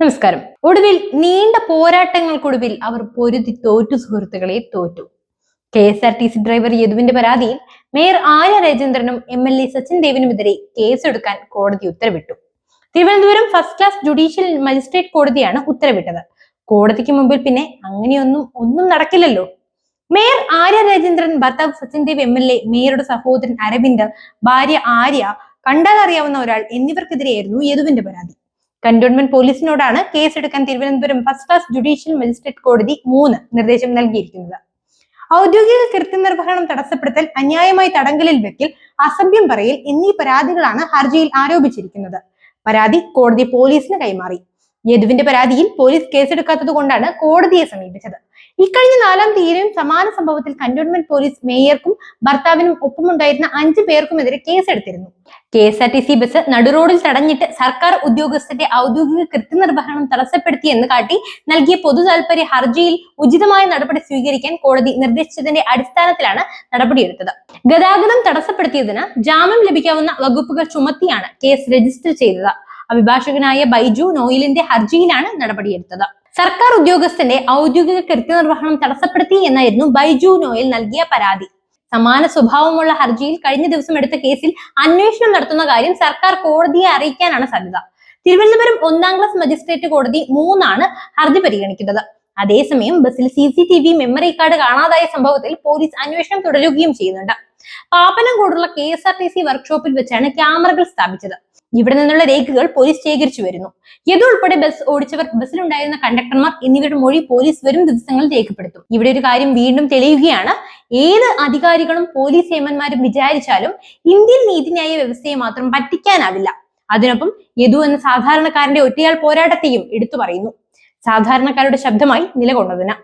നമസ്കാരം. ഒടുവിൽ നീണ്ട പോരാട്ടങ്ങൾക്കൊടുവിൽ അവർ പൊരുതി തോറ്റു സുഹൃത്തുക്കളെ തോറ്റു. K S R T C driver യദുവിന്റെ പരാതിയിൽ മേയർ ആര്യ രാജേന്ദ്രനും എം എൽ എ സച്ചിൻ ദേവിനുമെതിരെ കേസെടുക്കാൻ കോടതി ഉത്തരവിട്ടു. Thiruvananthapuram first class judicial magistrate കോടതിയാണ് ഉത്തരവിട്ടത്. കോടതിക്ക് മുമ്പിൽ പിന്നെ അങ്ങനെയൊന്നും ഒന്നും നടക്കില്ലല്ലോ. മേയർ ആര്യ രാജേന്ദ്രൻ ഭർത്താവ് Sachin Dev M L A മേയറുടെ സഹോദരൻ അരവിന്ദ് ഭാര്യ ആര്യ കണ്ടാൽ അറിയാവുന്ന ഒരാൾ എന്നിവർക്കെതിരെയായിരുന്നു യദുവിന്റെ പരാതി. കന്റോൺമെന്റ് പോലീസിനോടാണ് കേസ് എടുക്കാൻ Thiruvananthapuram first class judicial magistrate കോടതി മൂന്ന് നിർദ്ദേശം നൽകിയിരിക്കുന്നത്. ഔദ്യോഗിക കൃത്യനിർവഹണം തടസ്സപ്പെടുത്തൽ അന്യായമായി തടങ്കലിൽ വെക്കൽ അസഭ്യം പറയൽ എന്നീ പരാതികളാണ് ഹർജിയിൽ ആരോപിച്ചിരിക്കുന്നത്. പരാതി കോടതി പോലീസിന് കൈമാറി. യദുവിന്റെ പരാതിയിൽ പോലീസ് കേസെടുക്കാത്തത് കൊണ്ടാണ് കോടതിയെ സമീപിച്ചത്. ഇക്കഴിഞ്ഞ നാലാം തീയതിയും സമാന സംഭവത്തിൽ കന്റോൺമെന്റ് പോലീസ് മേയർക്കും ഭർത്താവിനും ഒപ്പമുണ്ടായിരുന്ന അഞ്ചു പേർക്കുമെതിരെ കേസെടുത്തിരുന്നു. K S R T C bus നടുറോഡിൽ തടഞ്ഞിട്ട് സർക്കാർ ഉദ്യോഗസ്ഥന്റെ ഔദ്യോഗിക കൃത്യനിർവഹണം തടസ്സപ്പെടുത്തിയെന്ന് കാട്ടി നൽകിയ പൊതു താൽപര്യ ഹർജിയിൽ ഉചിതമായ നടപടി സ്വീകരിക്കാൻ കോടതി നിർദ്ദേശിച്ചതിന്റെ അടിസ്ഥാനത്തിലാണ് നടപടിയെടുത്തത്. ഗതാഗതം തടസ്സപ്പെടുത്തിയതിന് ജാമ്യം ലഭിക്കാവുന്ന വകുപ്പുകൾ ചുമത്തിയാണ് കേസ് രജിസ്റ്റർ ചെയ്തത്. അഭിഭാഷകനായ ബൈജു നോയിലിന്റെ ഹർജിയിലാണ് നടപടിയെടുത്തത്. സർക്കാർ ഉദ്യോഗസ്ഥന്റെ ഔദ്യോഗിക കൃത്യനിർവഹണം തടസ്സപ്പെടുത്തി എന്നായിരുന്നു ബൈജു നോയിൽ നൽകിയ പരാതി. സമാന സ്വഭാവമുള്ള ഹർജിയിൽ കഴിഞ്ഞ ദിവസം എടുത്ത കേസിൽ അന്വേഷണം നടത്തുന്ന കാര്യം സർക്കാർ കോടതിയെ അറിയിക്കാനാണ് സാധ്യത. തിരുവനന്തപുരം ഒന്നാം ക്ലാസ് മജിസ്ട്രേറ്റ് കോടതി മൂന്നാണ് ഹർജി പരിഗണിക്കുന്നത്. അതേസമയം ബസ്സിൽ C C T V memory card കാണാതായ സംഭവത്തിൽ പോലീസ് അന്വേഷണം തുടരുകയും ചെയ്യുന്നുണ്ട്. പാപ്പനംകോടുള്ള K S R T C വർക്ക്ഷോപ്പിൽ വെച്ചാണ് ക്യാമറകൾ സ്ഥാപിച്ചത്. ഇവിടെ നിന്നുള്ള രേഖകൾ പോലീസ് ശേഖരിച്ചു വരുന്നു. ഇതുൾപ്പെടെ ബസ് ഓടിച്ചവർ ബസ്സിലുണ്ടായിരുന്ന കണ്ടക്ടർമാർ എന്നിവരുടെ മൊഴി പോലീസ് വരും ദിവസങ്ങളിൽ രേഖപ്പെടുത്തും. ഇവിടെ ഒരു കാര്യം വീണ്ടും തെളിയുകയാണ്. ഏത് അധികാരികളും പോലീസ് ഏമന്മാരും വിചാരിച്ചാലും ഇന്ത്യൻ നീതിന്യായ വ്യവസ്ഥയെ മാത്രം പറ്റിക്കാനാവില്ല. അതിനൊപ്പം യദു എന്ന സാധാരണക്കാരന്റെ ഒറ്റയാൾ പോരാട്ടത്തെയും എടുത്തു പറയുന്നു. സാധാരണക്കാരുടെ ശബ്ദമായി നിലകൊണ്ടതിന്.